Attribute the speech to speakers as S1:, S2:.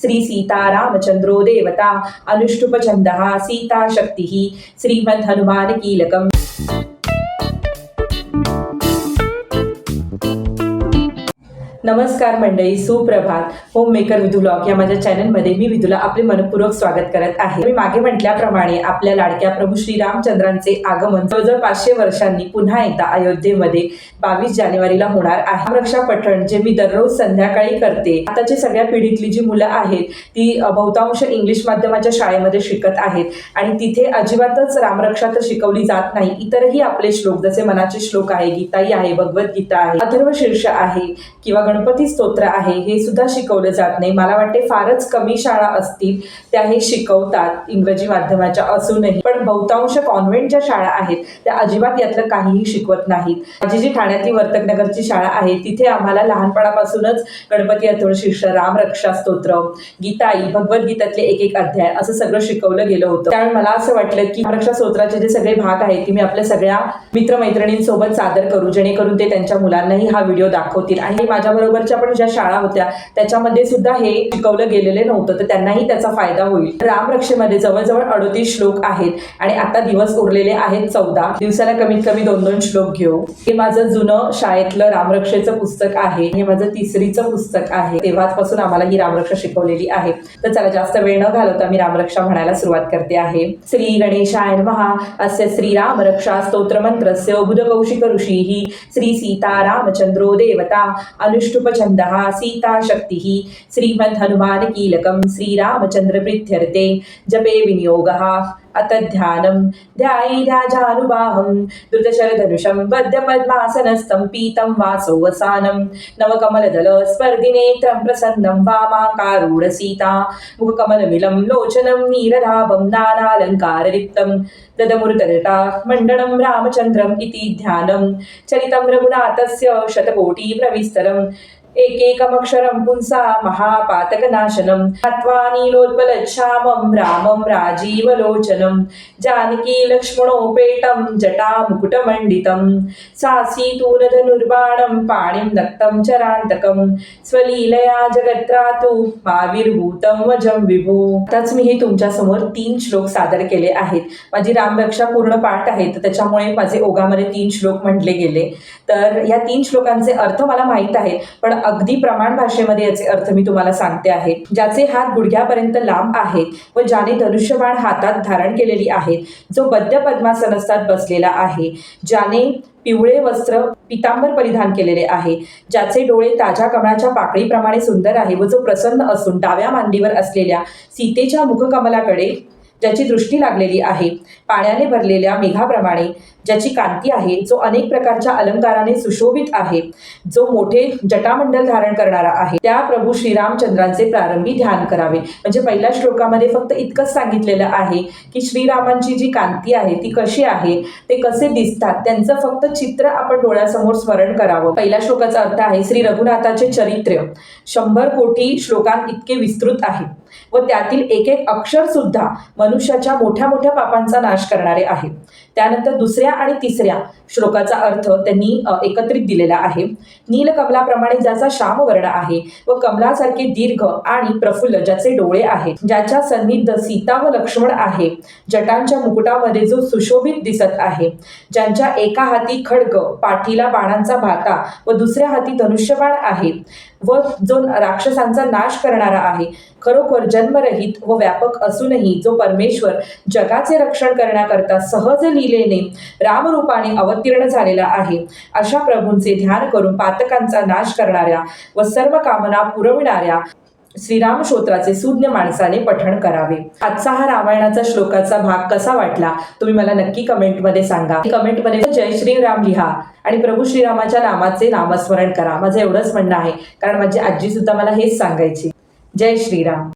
S1: श्री सीतारामचन्द्रो देवता अनुष्टुपचन्दः सीता शक्तिः। श्रीमद् हनुमान नमस्कार मंडळी सुप्रभात. होम मेकर विधू ब्लॉग या माझ्या चॅनलमध्ये मी विधूला आपले मनपूर्वक स्वागत करत आहे. मी मागे म्हटल्याप्रमाणे आपल्या लाडक्या प्रभू श्री रामचंद्रांचे आगमन जवळजवळ पाचशे वर्षांनी पुन्हा एकदा अयोध्येमध्ये बावीस जानेवारीला होणार आहे. रक्षा पठण जे मी दररोज संध्याकाळी करते आताची सगळ्या पिढीतली जी मुलं आहेत ती बहुतांश इंग्लिश माध्यमाच्या शाळेमध्ये शिकत आहेत. आणि तिथे अजिबातच रामरक्षा तर शिकवली जात नाही. इतरही आपले श्लोक जसे मनाचे श्लोक आहे गीताई आहे भगवद्गीता आहे अथर्व शीर्ष आहे किंवा गणपती स्तोत्र आहे हे सुद्धा शिकवलं जात नाही. मला वाटते फारच कमी शाळा असतील त्या हे शिकवतात इंग्रजी माध्यमाच्या असूनही. पण बहुतांश कॉन्व्हेंट ज्या शाळा आहेत त्या अजिबात यातलं काहीही शिकवत नाहीत. माझी जी ठाण्यातली वर्तकनगरची शाळा आहे तिथे आम्हाला लहानपणापासूनच गणपती अतुळ शिष्य राम रामरक्षा स्तोत्र गीताई भगवद्गीतातले एक एक अध्याय असं सगळं शिकवलं गेलं होतं. त्यामुळे मला असं वाटलं की रक्षा स्तोत्राचे जे सगळे भाग आहेत ते मी आपल्या सगळ्या मित्रमैत्रिणींसोबत सादर करू जेणेकरून ते त्यांच्या मुलांनाही हा व्हिडिओ दाखवतील. आणि माझ्या बरोबरच्या पण ज्या शाळा होत्या त्याच्यामध्ये सुद्धा हे शिकवलं गेलेले नव्हतं. तर त्यांनाही त्याचा फायदा होईल. रामरक्षेमध्ये जवळजवळ अडतीस श्लोक आहेत आणि आता दिवस उरलेले आहेत चौदा. दिवसाला कमीत कमी दोन दोन श्लोक घेऊ. हे माझं जुनं शाळेतलं रामरक्षेचं पुस्तक आहे. हे माझं तिसरीचं पुस्तक आहे. तेव्हापासून आम्हाला ही रामरक्षा शिकवलेली आहे. तर चला जास्त वेळ न घालवता मी रामरक्षा म्हणायला सुरुवात करते आहे. श्री गणेशाय नमः. अस्य श्रीराम रक्षा स्तोत्रमन्त्रस्य बुधकौशिक ऋषिः श्री सीतारामचन्द्रो देवता अनुष सीता सीताशक्तिः श्रीमद् हनुमानकीलकं श्रीरामचन्द्रप्रीत्यर्थे जपे विनियोगः। अत ध्यानं ध्यायि राजानुबाहं द्रुतशरधनुषं बद्धपद्मासनस्थं पीतं वासोवसानं नवकमलदलस्पर्धिनेत्रं प्रसन्नं वामाकारूढसीता मुखकमलमिलं लोचनं नीरराभं नानालङ्कारलिप्तं ददमुरुतरटा मण्डनं रामचन्द्रम् इति ध्यानं चरितं रघुनाथस्य शतकोटिप्रविस्तरम् एकेकमक्षरं पुंसा महापातकनाशनं हत्वा नीलोत्पलच्छामं रामं राजीवलोचनं जानकी लक्ष्मणोपेतं जटामुकुटमण्डितं सासीतूलधनुर्बाणं पाणिं दत्तं चरान्तकं स्वलीलया जगत्रातु माविर्भूतं वजं विभू। आताच मी हे तुमच्यासमोर तीन श्लोक सादर केले आहेत। माझी रामरक्षा पूर्ण पाठ आहे तर त्याच्यामुळे माझे ओघामध्ये तीन श्लोक म्हटले गेले. तर या तीन श्लोकांचे अर्थ मला माहीत आहेत पण अगदी प्रमाण भाषेमध्ये याचे अर्थ मी तुम्हाला सांगते आहे. ज्याचे हात गुडघ्यापर्यंत लांब आहेत व ज्याने धनुष्यबाण हातात धारण केलेली आहेत जो बद्ध पद्मासनस्थात बसलेला आहे ज्याने पिवळे वस्त्र पितांबर परिधान केलेले आहे ज्याचे डोळे ताज्या कमळाच्या पाकळीप्रमाणे सुंदर आहे व जो प्रसन्न असून डाव्या मांडीवर असलेल्या सीतेच्या मुखकमलाकडे ज्याची दृष्टी लागलेली आहे. पाण्याने भरलेल्या मेघाप्रमाणे ज्याची कांती आहे जो अनेक प्रकारच्या अलंकाराने सुशोभित आहे जो मोठे जटामंडल धारण करणारा आहे. त्या प्रभू श्रीरामचंद्रांचे प्रारंभी ध्यान करावे. म्हणजे पहिल्या श्लोकामध्ये फक्त इतकंच सांगितलेलं आहे की श्रीरामांची जी कांती आहे ती कशी आहे ते कसे दिसतात त्यांचं फक्त चित्र आपण डोळ्यासमोर स्मरण करावं. पहिल्या श्लोकाचा अर्थ आहे श्री रघुनाथाचे चरित्र. शंभर कोटी श्लोकात इतके विस्तृत आहे. व त्यातील एक एक अक्षर सुद्धा मनुष्याच्या मोठ्या मोठ्या पापांचा नाश करणारे आहे त्यानंतर दुसऱ्या आणि तिसऱ्या श्लोकाचा अर्थ त्यांनी एकत्रित दिलेला आहे. नीलकमलाप्रमाणे ज्याचा श्यामवर्ण आहे व कमलासारखे दीर्घ आणि प्रफुल्ल ज्याचे डोळे आहेत ज्याच्या सन्निध सीता व लक्ष्मण आहे जटांच्या मुकुटामध्ये जो सुशोभित दिसत आहे ज्यांच्या एका हाती खडग पाठीला बाणांचा भाता व दुसऱ्या हाती धनुष्यबाण आहे व जो राक्षसांचा नाश करणारा आहे खरोखर जन्मरहित व व्यापक असूनही जो परमेश्वर जगाचे रक्षण करण्याकरता सहज लिहिलेने रामरूपाने अवतीर्ण झालेला आहे अशा प्रभूंचे ध्यान करून पातकांचा नाश करणाऱ्या व सर्व कामना पुरविणाऱ्या श्रीराम श्रोत्राचे सुज्ञ माणसाने पठण करावे. आजचा हा रामायणाचा श्लोकाचा भाग कसा वाटला तुम्ही मला नक्की कमेंटमध्ये सांगा. कमेंटमध्ये जय श्रीराम लिहा आणि प्रभू श्रीरामाच्या नामाचे नामस्मरण करा. माझं एवढंच म्हणणं आहे कारण माझी आजी सुद्धा मला हेच सांगायची. जय श्रीराम.